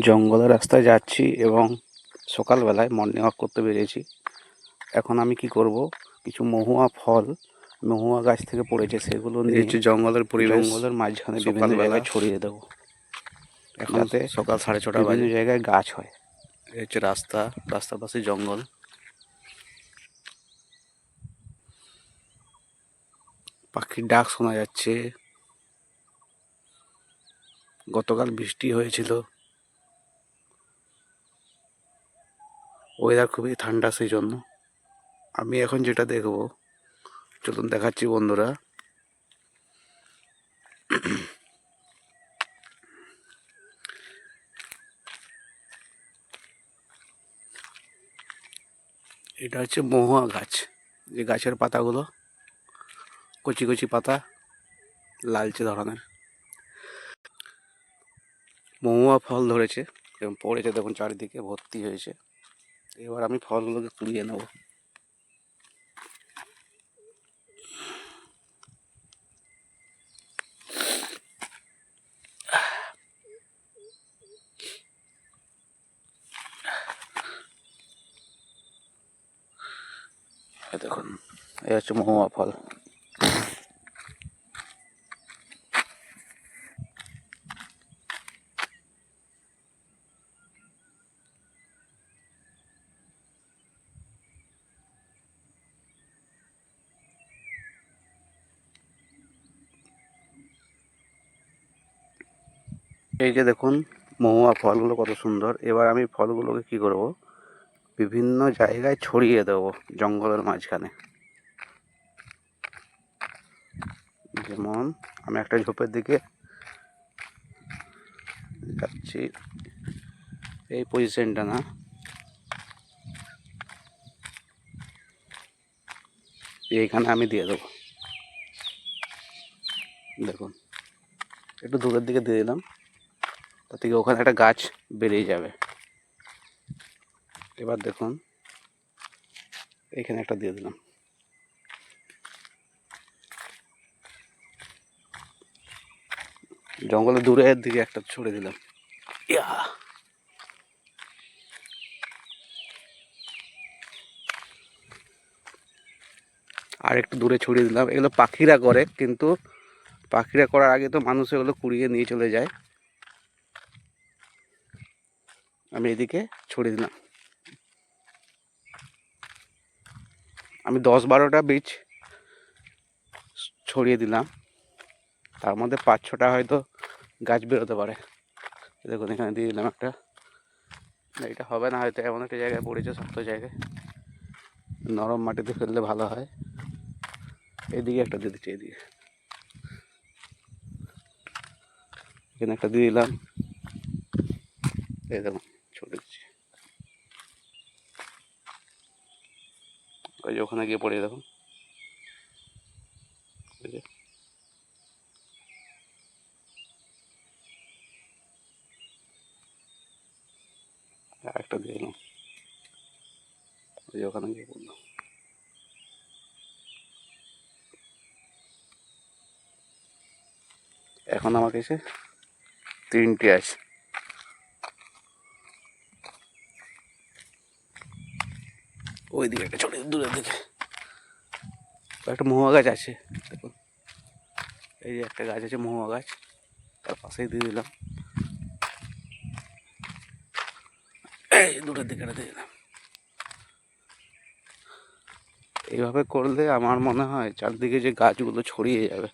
জঙ্গলের রাস্তায় যাচ্ছি এবং সকালবেলায় মর্নিং ওয়াক করতে বেরিয়েছি। এখন আমি কি করব? কিছু মহুয়া ফল মহুয়া গাছ থেকে পড়েছে সেগুলো নিয়ে হচ্ছে জঙ্গলের পরিবেশ। জঙ্গলের মাঝখানে বিভিন্ন জায়গায় ছড়িয়ে দেবো। এখন সকাল সাড়ে ছটা বিভিন্ন বাজে জায়গায় গাছ হয়। এই হচ্ছে রাস্তা রাস্তার পাশে জঙ্গল। পাখির ডাক শোনা যাচ্ছে। গতকাল বৃষ্টি হয়েছিল। ওয়েদার খুবই ঠান্ডা সেই জন্য আমি এখন যেটা দেখব, চলুন দেখাচ্ছি বন্ধুরা। এটা হচ্ছে মহুয়া গাছ, যে গাছের পাতাগুলো, কচি কচি পাতা, লালচে ধরনের। মহুয়া ফল ধরেছে, এবং পড়েছে দেখুন চারিদিকে, ভর্তি হয়েছে। এবার আমি ফলগুলোকে কুড়িয়ে নেব। দেখুন এই হচ্ছে মহুয়া ফল। এই যে দেখুন, মহুয়া ফলগুলো কত সুন্দর। এবার আমি ফলগুলোকে কি করব? বিভিন্ন জায়গায় ছড়িয়ে দেবো জঙ্গলের মাঝখানে। যেমন, আমি একটা ঝোপের দিকে যাচ্ছি। এই পজিশনটা না। এইখানে আমি দিয়ে দেবো। দেখুন, একটু দূরের দিকে দিয়ে দিলাম। তার থেকে ওখানে একটা গাছ বেরিয়ে যাবে। এবার দেখুন, এখানে একটা দিয়ে দিলাম। জঙ্গলে দূরের দিকে একটা ছড়ে দিলাম। ইয়া! আর একটু দূরে ছড়িয়ে দিলাম। এগুলো পাখিরা করে, কিন্তু পাখিরা করার আগে তো মানুষ এগুলো কুড়িয়ে নিয়ে চলে যায়। আমি এদিকে ছড়িয়ে দিলাম। আমি দশ বারোটা বীজ ছড়িয়ে দিলাম। তার মধ্যে পাঁচ ছটা হয়তো গাছ বেরোতে পারে। দেখুন, এখানে দিয়ে দিলাম একটা। এটা হবে না, হয়তো এমন একটা জায়গায় পড়েছে, শক্ত জায়গায়। নরম মাটিতে ফেললে ভালো হয়। এদিকে একটা দিয়ে দিচ্ছি, এদিকে। এখানে একটা দিয়ে দিলাম। এই দেখুন ছড়িয়ে দিচ্ছি ওই যে ওখানে গিয়ে পড়ে দেখুন একটা দিয়ে দিলাম ওই যে ওখানে গিয়ে পড়ল। এখন আমার কাছে তিনটে আছে। ওই দিকে একটা চলে দূরের দিকে। একটা মহুয়া গাছ আছে, দেখুন। এই যে একটা গাছ আছে, মহুয়া গাছ। তার পাশেই দিয়ে দিলাম। এই দূরের দিকে দিয়ে দিলাম। এইভাবে করলে আমার মনে হয় চারদিকে যে গাছগুলো ছড়িয়ে যাবে।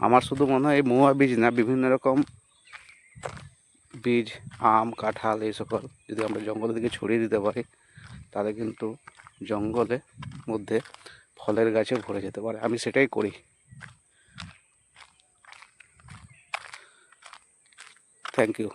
আমার শুধু মনে হয় মহুয়া বীজ না, বিভিন্ন রকম বীজ, আম, কাঁঠাল এই সকল যদি আমরা জঙ্গলের দিকে ছড়িয়ে দিতে পারি, তাহলে কিন্তু জঙ্গলে মধ্যে ফলের গাছে ভরে যেতে পারে। আমি সেটাই করি। Thank you